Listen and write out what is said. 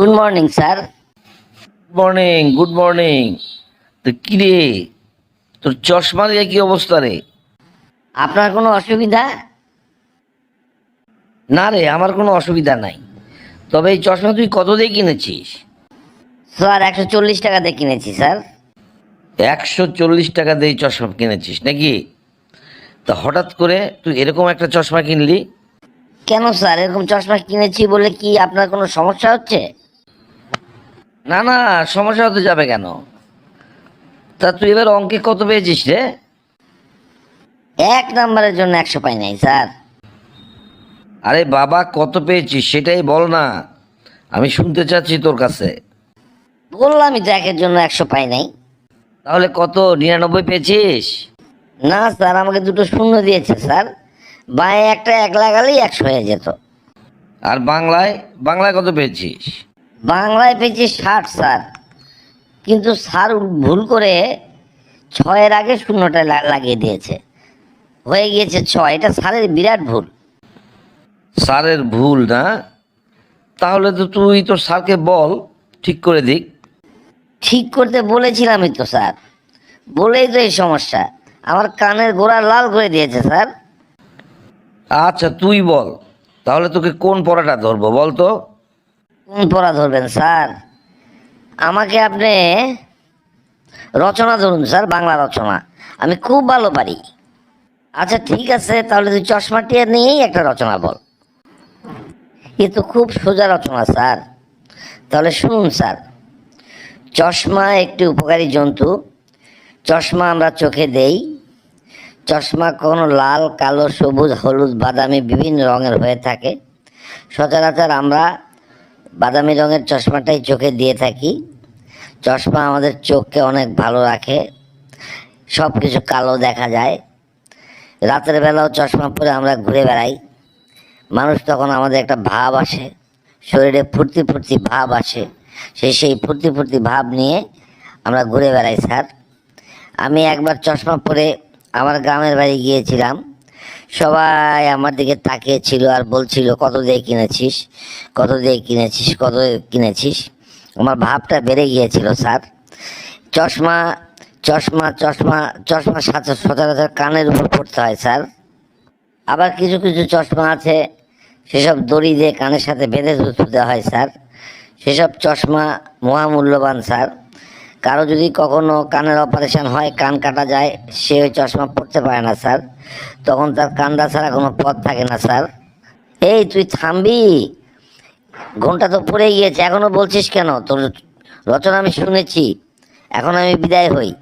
Good morning sir morning good morning তো কি রে? তোর চশমা দিয়ে কি অবস্থা রে? আপনার কোনো অসুবিধা? না রে আমার কোনো অসুবিধা নাই। তবে এই চশমা তুই কত দিয়ে কিনেছিস? স্যার একশো চল্লিশ টাকা দিয়ে কিনেছি স্যার। একশো চল্লিশ টাকা দিয়ে চশমা কিনেছিস নাকি? তা হঠাৎ করে তুই এরকম একটা চশমা কিনলি? কেন স্যার? এরকম চশমা কিনেছি বলে কি আপনার কোনো সমস্যা হচ্ছে? না না সমস্যা হতে যাবে কেন? তা তুই এবার অঙ্কে কত পেয়েছিস রে? এক নাম্বারের জন্য একশো পাই নাই স্যার। আরে বাবা কত পেয়েছিস সেটাই বল না। আমি শুনতে চাচ্ছি তোর কাছে। বললামই তো একের জন্য একশো পাই নাই। তাহলে কত নিরানব্বই পেয়েছিস? না স্যার আমাকে দুটো শূন্য দিয়েছে স্যার। বাঁয়ে একটা এক লাগালেই একশো হয়ে যেত। আর বাংলায় বাংলায় কত পেয়েছিস? বাংলায় পেয়েছি ষাট স্যার। কিন্তু স্যার ভুল করে ছয়ের আগে শূন্যটা লাগিয়ে দিয়েছে। হয়ে গিয়েছে ছয়। এটা স্যারের বিরাট ভুল। স্যারের ভুল না? তাহলে তো তুই তো স্যারকে বল ঠিক করে দিক। ঠিক করতে বলেছিলামই তো স্যার। বলেই তো এই সমস্যা। আমার কানের গোড়া লাল করে দিয়েছে স্যার। আচ্ছা তুই বল। তাহলে তোকে কোন পড়াটা ধরবো বল তো? কোন পড়া ধরবেন, স্যার। আমাকে আপনি রচনা ধরুন, স্যার, বাংলা রচনা। আমি খুব ভালো পারি। আচ্ছা ঠিক আছে, তাহলে তুই চশমাটি নিয়েই একটা রচনা বল। এ তো খুব সোজা রচনা, স্যার। তাহলে শুনুন, স্যার। চশমা একটি উপকারী জন্তু। চশমা আমরা চোখে দেই। চশমা কোনো লাল, কালো, সবুজ, হলুদ, বাদামি, বিভিন্ন রঙের হয়ে থাকে। সচরাচর আমরা বাদামি রঙের চশমাটাই চোখে দিয়ে থাকি। চশমা আমাদের চোখকে অনেক ভালো রাখে। সব কিছু কালো দেখা যায়। রাতের বেলাও চশমা পরে আমরা ঘুরে বেড়াই। মানুষ তখন আমাদের একটা ভাব আসে। শরীরে ফুর্তি ফুর্তি ভাব আসে। সেই সেই ফুর্তি ফুর্তি ভাব নিয়ে আমরা ঘুরে বেড়াই, স্যার। আমি একবার চশমা পরে আমার গ্রামের বাড়ি গিয়েছিলাম। সবাই আমার দিকে তাকিয়েছিল আর বলছিল, কত দিয়ে কিনেছিস? কত দিয়ে কিনেছিস? কত কিনেছিস? আমার ভাবটা বেড়ে গিয়েছিল, স্যার, চশমা চশমা চশমা চশমা সাথে সচরাচর কানের উপর পড়তে হয়, স্যার। আবার কিছু কিছু চশমা আছে, সেসব দড়ি দিয়ে কানের সাথে বেঁধে ধুতে হয়, স্যার। সেসব চশমা মহামূল্যবান, স্যার। কারও যদি কখনো কানের অপারেশন হয়, কান কাটা যায়, সে ওই চশমা পড়তে পারে না, স্যার। তখন তার কান্দা ছাড়া কোনো পথ থাকে না, স্যার। এই, তুই থামবি? ঘণ্টা তো পড়ে গিয়েছে এখনও বলছিস কেন? তোর রচনা আমি শুনেছি। এখন আমি বিদায় হই।